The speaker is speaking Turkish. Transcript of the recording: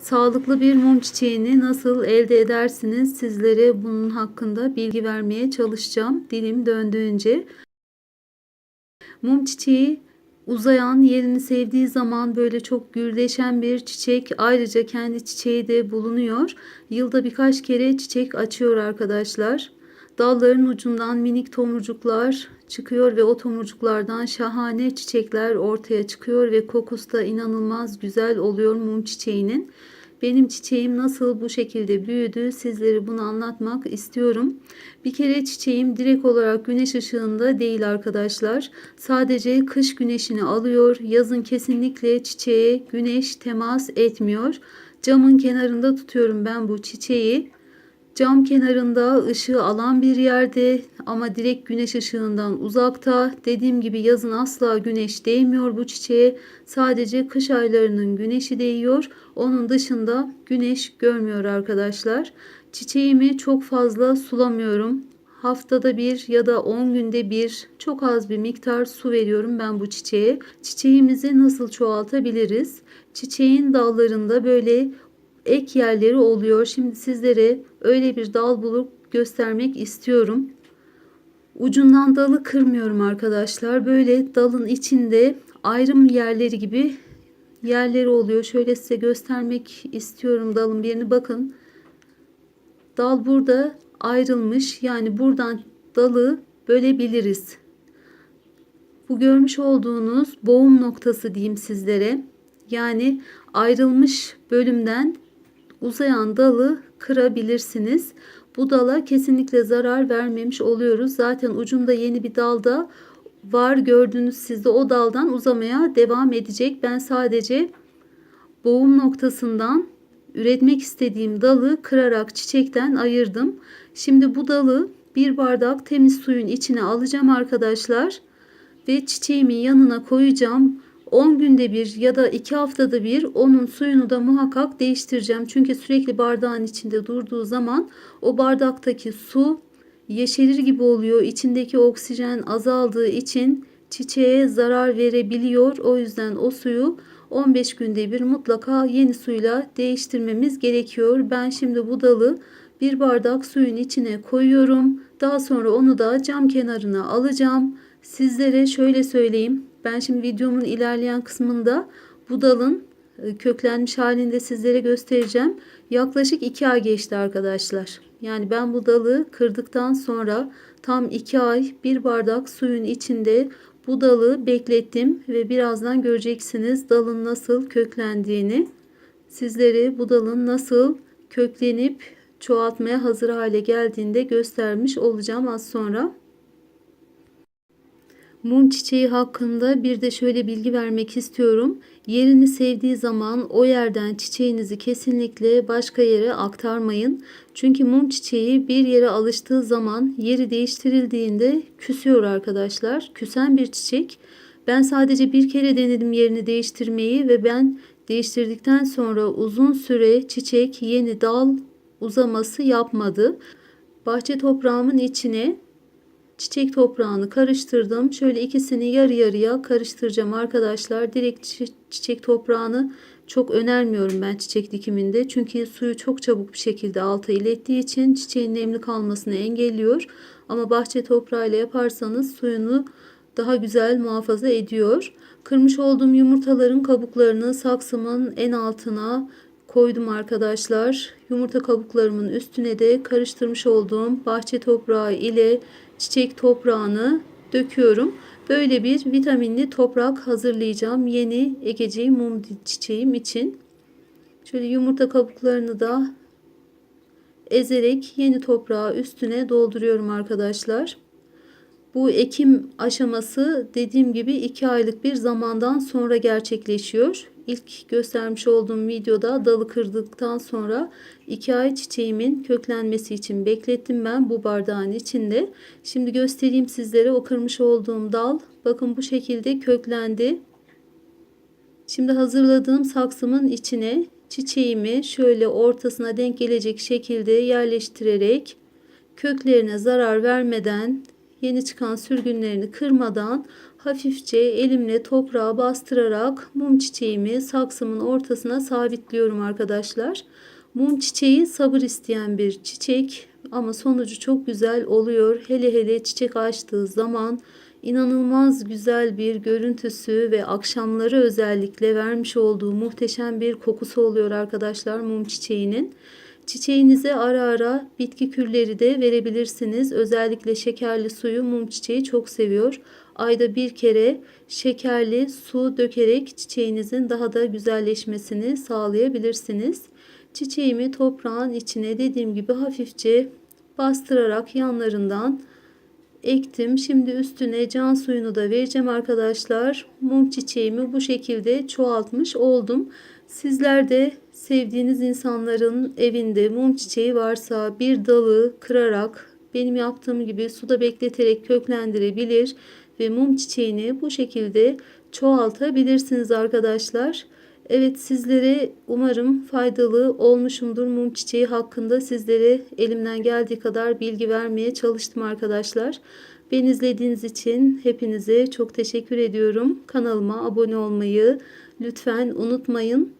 Sağlıklı bir mum çiçeğini nasıl elde edersiniz? Sizlere bunun hakkında bilgi vermeye çalışacağım. Dilim döndüğünce. Mum çiçeği uzayan, yerini sevdiği zaman böyle çok gürleşen bir çiçek. Ayrıca kendi çiçeği de bulunuyor. Yılda birkaç kere çiçek açıyor arkadaşlar. Dalların ucundan minik tomurcuklar çıkıyor ve o tomurcuklardan şahane çiçekler ortaya çıkıyor ve kokusu da inanılmaz güzel oluyor mum çiçeğinin. Benim çiçeğim nasıl bu şekilde büyüdü sizlere bunu anlatmak istiyorum. Bir kere çiçeğim direkt olarak güneş ışığında değil arkadaşlar. Sadece kış güneşini alıyor. Yazın kesinlikle çiçeğe güneş temas etmiyor. Camın kenarında tutuyorum ben bu çiçeği. Cam kenarında ışığı alan bir yerde ama direkt güneş ışığından uzakta. Dediğim gibi yazın asla güneş değmiyor bu çiçeğe. Sadece kış aylarının güneşi değiyor. Onun dışında güneş görmüyor arkadaşlar. Çiçeğimi çok fazla sulamıyorum. Haftada bir ya da 10 günde bir çok az bir miktar su veriyorum ben bu çiçeğe. Çiçeğimizi nasıl çoğaltabiliriz? Çiçeğin dallarında böyle ek yerleri oluyor. Şimdi sizlere öyle bir dal bulup göstermek istiyorum. Ucundan dalı kırmıyorum arkadaşlar. Böyle dalın içinde ayrım yerleri gibi yerleri oluyor. Şöyle size göstermek istiyorum dalın birini bakın. Dal burada ayrılmış. Yani buradan dalı bölebiliriz. Bu görmüş olduğunuz boğum noktası diyeyim sizlere. Yani ayrılmış bölümden uzayan dalı kırabilirsiniz. Bu dala kesinlikle zarar vermemiş oluyoruz. Zaten ucunda yeni bir dalda var gördüğünüz sizde o daldan uzamaya devam edecek. Ben sadece boğum noktasından üretmek istediğim dalı kırarak çiçekten ayırdım. Şimdi bu dalı bir bardak temiz suyun içine alacağım arkadaşlar ve çiçeğimin yanına koyacağım. 10 günde bir ya da 2 haftada bir onun suyunu da muhakkak değiştireceğim. Çünkü sürekli bardağın içinde durduğu zaman o bardaktaki su yeşerir gibi oluyor. İçindeki oksijen azaldığı için çiçeğe zarar verebiliyor. O yüzden o suyu 15 günde bir mutlaka yeni suyla değiştirmemiz gerekiyor. Ben şimdi bu dalı bir bardak suyun içine koyuyorum. Daha sonra onu da cam kenarına alacağım. Sizlere şöyle söyleyeyim. Ben şimdi videomun ilerleyen kısmında bu dalın e, köklenmiş halinde sizlere göstereceğim. Yaklaşık 2 ay geçti arkadaşlar. Yani ben bu dalı kırdıktan sonra tam 2 ay bir bardak suyun içinde bu dalı beklettim ve birazdan göreceksiniz dalın nasıl köklendiğini. Sizlere bu dalın nasıl köklenip çoğaltmaya hazır hale geldiğinde göstermiş olacağım az sonra. Mum çiçeği hakkında bir de şöyle bilgi vermek istiyorum. Yerini sevdiği zaman o yerden çiçeğinizi kesinlikle başka yere aktarmayın. Çünkü mum çiçeği bir yere alıştığı zaman yeri değiştirildiğinde küsüyor arkadaşlar. Küsen bir çiçek. Ben sadece bir kere denedim yerini değiştirmeyi ve ben değiştirdikten sonra uzun süre çiçek yeni dal uzaması yapmadı. Bahçe toprağımın içine çiçek toprağını karıştırdım. Şöyle ikisini yarı yarıya karıştıracağım arkadaşlar. Direkt çiçek toprağını çok önermiyorum ben çiçek dikiminde. Çünkü suyu çok çabuk bir şekilde alta ilettiği için çiçeğin nemli kalmasını engelliyor. Ama bahçe toprağıyla yaparsanız suyunu daha güzel muhafaza ediyor. Kırmış olduğum yumurtaların kabuklarını saksımın en altına koydum arkadaşlar. Yumurta kabuklarımın üstüne de karıştırmış olduğum bahçe toprağı ile çiçek toprağını döküyorum. Böyle bir vitaminli toprak hazırlayacağım yeni ekeceğim mum çiçeğim için. Şöyle yumurta kabuklarını da ezerek yeni toprağı üstüne dolduruyorum arkadaşlar. Bu ekim aşaması dediğim gibi 2 aylık bir zamandan sonra gerçekleşiyor ilk göstermiş olduğum videoda dalı kırdıktan sonra 2 ay çiçeğimin köklenmesi için beklettim ben bu bardağın içinde. Şimdi göstereyim sizlere o kırmış olduğum dal. Bakın bu şekilde köklendi. Şimdi hazırladığım saksımın içine çiçeğimi şöyle ortasına denk gelecek şekilde yerleştirerek köklerine zarar vermeden yeni çıkan sürgünlerini kırmadan hafifçe elimle toprağa bastırarak mum çiçeğimi saksımın ortasına sabitliyorum arkadaşlar. Mum çiçeği sabır isteyen bir çiçek ama sonucu çok güzel oluyor. Hele hele çiçek açtığı zaman inanılmaz güzel bir görüntüsü ve akşamları özellikle vermiş olduğu muhteşem bir kokusu oluyor arkadaşlar mum çiçeğinin. Çiçeğinize ara ara bitki kürleri de verebilirsiniz. Özellikle şekerli suyu mum çiçeği çok seviyor. Ayda bir kere şekerli su dökerek çiçeğinizin daha da güzelleşmesini sağlayabilirsiniz. Çiçeğimi toprağın içine dediğim gibi hafifçe bastırarak yanlarından ektim. Şimdi üstüne can suyunu da vereceğim arkadaşlar. Mum çiçeğimi bu şekilde çoğaltmış oldum. Sizler de sevdiğiniz insanların evinde mum çiçeği varsa bir dalı kırarak benim yaptığım gibi suda bekleterek köklendirebilir ve mum çiçeğini bu şekilde çoğaltabilirsiniz arkadaşlar. Evet sizlere umarım faydalı olmuşumdur mum çiçeği hakkında sizlere elimden geldiği kadar bilgi vermeye çalıştım arkadaşlar. Beni izlediğiniz için hepinize çok teşekkür ediyorum. Kanalıma abone olmayı lütfen unutmayın.